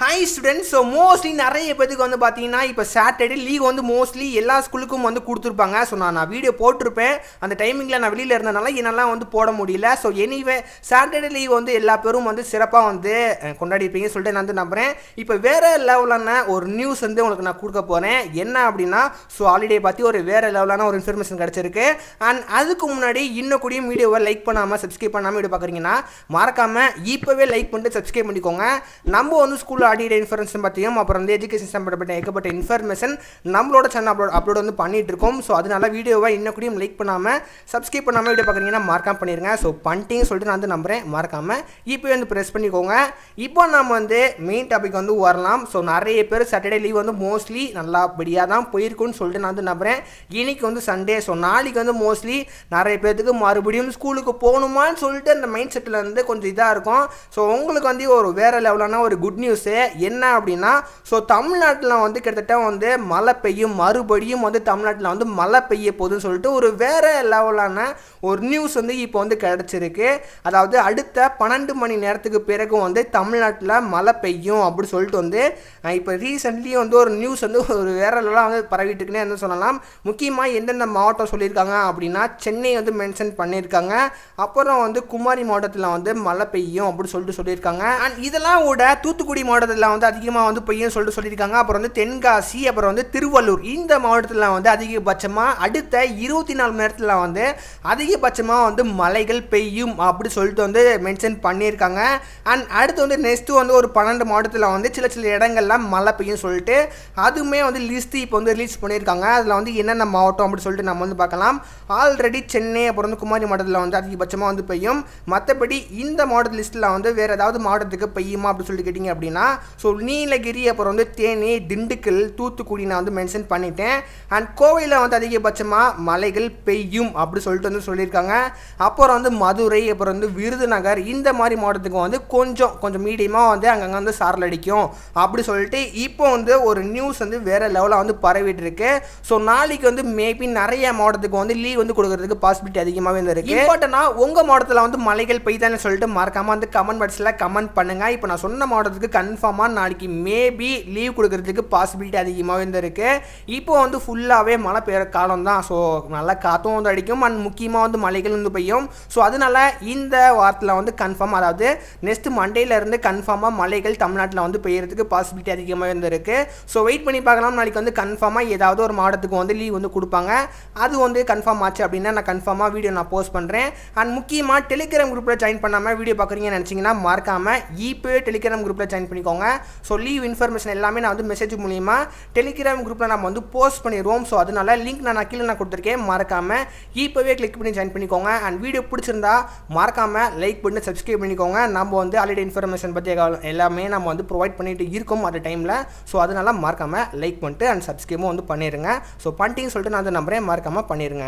Hi students so mostly நிறைய பேத்துக்கு வந்து பார்த்தீங்கன்னா இப்போ சாட்டர்டே லீவ் வந்து மோஸ்ட்லி எல்லா ஸ்கூலுக்கும் வந்து கொடுத்துருப்பாங்க. ஸோ நான் நான் வீடியோ போட்டிருப்பேன். அந்த டைமிங்கில் நான் வெளியில் இருந்தனால என்னெல்லாம் வந்து போட முடியல. ஸோ எனிவே சாட்டர்டே லீவ் வந்து எல்லா பேரும் வந்து சிறப்பாக வந்து கொண்டாடிப்பீங்கன்னு சொல்லிட்டு நான் வந்து நம்புகிறேன் இப்போ வேறு லெவலான ஒரு நியூஸ் வந்து உங்களுக்கு நான் கொடுக்க போகிறேன் என்ன அப்படின்னா ஸோ ஹாலிடே பற்றி ஒரு வேறு லெவலான ஒரு இன்ஃபர்மேஷன் கிடச்சிருக்கு. அண்ட் அதுக்கு முன்னாடி இன்னும் கூடிய வீடியோவை லைக் பண்ணாமல் சப்ஸ்கிரைப் பண்ணாமல் வீடியோ பார்க்குறீங்கன்னா மறக்காமல் இப்போவே லைக் பண்ணிட்டு சப்ஸ்கிரைப் பண்ணிக்கோங்க. நம்ம வந்து ஸ்கூலில் ஆடிட இன்ஃபர்மேஷன் பற்றியும் அப்புறம் வந்து எஜுகேஷன் சம்பந்தப்பட்ட ஏகப்பட்ட இன்ஃபர்மேஷன் நம்மளோட சேனல் அப்லோட் அப்லோட் வந்து பண்ணிட்டு இருக்கோம். ஸோ அதனால வீடியோவை இன்னும் கூடயும் லைக் பண்ணாமல் சப்ஸ்கிரைப் பண்ணாமல் வீடியோ பார்க்குறீங்கன்னா மார்க்காம பண்ணிடுங்க ஸோ பண்ணிட்டீங்க சொல்லிட்டு நான் வந்து நம்புறேன். மறக்காமல் இப்போ வந்து ப்ரெஸ் பண்ணிக்கோங்க. இப்போ நம்ம வந்து மெயின் டாபிக் வந்து வரலாம். ஸோ நிறைய பேர் சாட்டர்டே லீவ் வந்து மோஸ்ட்லி நல்லபடியாக தான் போயிருக்குன்னு சொல்லிட்டு நான் வந்து நம்புகிறேன் இன்னைக்கு வந்து சண்டே ஸோ நாளைக்கு வந்து மோஸ்ட்லி நிறைய பேர்த்துக்கு மறுபடியும் ஸ்கூலுக்கு போகணுமான்னு சொல்லிட்டு அந்த மைண்ட் செட்டில் வந்து கொஞ்சம் இதாக இருக்கும். ஸோ உங்களுக்கு வந்து ஒரு வேறு லெவலான ஒரு குட் நியூஸு என்ன அப்படின்னா ஸோ தமிழ்நாட்டில் வந்து கிட்டத்தட்ட வந்து மழை பெய்யும் மறுபடியும் வந்து தமிழ்நாட்டில் வந்து மழை பெய்ய போகுதுன்னு சொல்லிட்டு ஒரு வேறு லெவலான ஒரு நியூஸ் வந்து இப்போ வந்து கிடச்சிருக்கு. அதாவது அடுத்த பன்னெண்டு மணி நேரத்துக்கு பிறகு வந்து தமிழ்நாட்டில் மழை பெய்யும் அப்படின்னு சொல்லிட்டு வந்து இப்போ ரீசெண்ட்லி வந்து ஒரு நியூஸ் வந்து ஒரு வேற லெவலாக வந்து பரவிட்டு என்ன சொல்லலாம். முக்கியமாக எந்தெந்த மாவட்டம் சொல்லியிருக்காங்க அப்படின்னா சென்னை வந்து மென்ஷன் பண்ணியிருக்காங்க. அப்புறம் வந்து குமாரி மாவட்டத்தில் வந்து மழை பெய்யும் அப்படின்னு சொல்லிட்டு சொல்லியிருக்காங்க. அண்ட் இதெல்லாம் விட தூத்துக்குடி மாவட்டத்தில் வந்து அதிகமாக வந்து பெய்யும் சொல்லிட்டு சொல்லியிருக்காங்க. அப்புறம் வந்து தென்காசி அப்புறம் வந்து திருவள்ளூர். இந்த மாவட்டத்தில் வந்து அதிகபட்சமாக அடுத்த இருபத்தி நாலு மணி நேரத்தில் வந்து அதிகபட்சமாக வந்து மழைகள் பெய்யும் அப்படி சொல்லிட்டு வந்து மென்ஷன் பண்ணியிருக்காங்க. அண்ட் அடுத்து வந்து நெக்ஸ்ட்டு வந்து ஒரு பன்னெண்டு மாவட்டத்தில் வந்து சில சில இடங்கள்லாம் மழை பெய்யும் சொல்லிட்டு அதுவுமே வந்து லிஸ்ட்டு இப்போ வந்து ரிலீஸ் பண்ணியிருக்காங்க. அதில் வந்து என்னென்ன மாவட்டம் அப்படின்னு சொல்லிட்டு நம்ம வந்து பார்க்கலாம். ஆல்ரெடி சென்னை அப்புறம் வந்து குமாரி மாவட்டத்தில் வந்து அதிகபட்சமாக வந்து பெய்யும். மற்றபடி இந்த மாவட்ட லிஸ்ட்டில் வந்து வேறு ஏதாவது மாவட்டத்துக்கு பெய்யுமா அப்படின்னு சொல்லிட்டு கேட்டிங்க அப்படின்னா ஸோ நீலகிரி அப்புறம் வந்து தேனி திண்டுக்கல் தூத்துக்குடி நான் வந்து மென்ஷன் பண்ணிட்டேன். அண்ட் கோவையில் வந்து அதிகபட்சமாக மலைகள் பெய்யும் அப்படி சொல்லிட்டு வந்து சொல்லியிருக்காங்க. அப்புறம் வந்து மதுரை அப்புறம் வந்து விருதுநகர் இந்த மாதிரி மாவட்டத்துக்கு வந்து கொஞ்சம் கொஞ்சம் மீடியமாக வந்து அங்கங்கே வந்து சாரல் அடிக்கும் அப்படி சொல்லிட்டு இப்போ வந்து ஒரு நியூஸ் வந்து வேறு லெவலில் வந்து பரவிட்டு இருக்கு ஸோ நாளைக்கு வந்து மேபி நிறைய மாவட்டத்துக்கு வந்து லீவ் வந்து கொடுக்கறதுக்கு பாசிபிலிட்டி அதிகமாகவே இருக்கு. இம்பார்ட்டனாக உங்கள் மாவட்டத்தில் வந்து மலைகள் பெய்தான்னு சொல்லிட்டு மறக்காமல் வந்து கமெண்ட் பாக்ஸில் கமெண்ட் பண்ணுங்க. இப்போ நான் சொன்ன மாவட்டத்துக்கு கன்ஃபார்மாக நாளைக்கு மேபி லீவ் கொடுக்கறதுக்கு பாசிபிலிட்டி அதிகமாகவே இருந்திருக்கு. இப்போ வந்து ஃபுல்லாகவே மழை பெய்கிற காலம் தான் ஸோ நல்லா காற்றும் வந்து அடிக்கும். அண்ட் முக்கியமாக வந்து மலைகள் வந்து பெய்யும். ஸோ அதனால இந்த வாரத்தில் வந்து கன்ஃபார்ம் அதாவது நெக்ஸ்ட் மண்டேலேருந்து கன்ஃபார்மாக மலைகள் தமிழ்நாட்டில் வந்து பெய்யறதுக்கு பாசிபிலிட்டி அதிகமாக இருந்திருக்கு. ஸோ வெயிட் பண்ணி பார்க்கலாம். நாளைக்கு வந்து கன்ஃபார்மாக ஏதாவது ஒரு மாவட்டத்துக்கு வந்து லீவ் வந்து கொடுப்பாங்க. அது வந்து கன்ஃபார்ம் ஆச்சு அப்படின்னா நான் கன்ஃபார்மாக வீடியோ நான் போஸ்ட் பண்ணுறேன் அண்ட் முக்கியமாக டெலிகிராம் குரூப்பில் ஜாயின் பண்ணாமல் வீடியோ பார்க்குறீங்கன்னு நினச்சிங்கன்னா மறக்காமல் இப்போ டெலிகிராம் குரூப்பில் ஜாயின் பண்ணிக்கோங்க. ஸோ லீவ் இன்ஃபர்மேஷன் எல்லாமே நான் வந்து மெசேஜ் மூலியமாக டெலிகிராம் குரூப்பில் நம்ம வந்து போஸ்ட் பண்ணிடுவோம் ஸோ அதனால லிங்க் நான் கீழே நான் கொடுத்துருக்கேன். மறக்காமல் இப்போவே கிளிக் பண்ணி ஜாயின் பண்ணிக்கோங்க. அண்ட் வீடியோ பிடிச்சிருந்தா மறக்காமல் லைக் பண்ணி சப்ஸ்கிரைப் பண்ணிக்கோங்க. நம்ம வந்து ஆல்ரெடி இன்ஃபர்மேஷன் பற்றி எல்லாமே நம்ம வந்து ப்ரொவைட் பண்ணிட்டு இருக்கோம் அந்த டைமில் ஸோ அதனால மறக்காமல் லைக் பண்ணிட்டு அண்ட் சப்ஸ்கிரைபும் வந்து பண்ணிடுங்க ஸோ பண்ணிட்டீங்கன்னு சொல்லிட்டு நான் வந்து நம்புறேன். மறக்காமல் பண்ணிடுங்க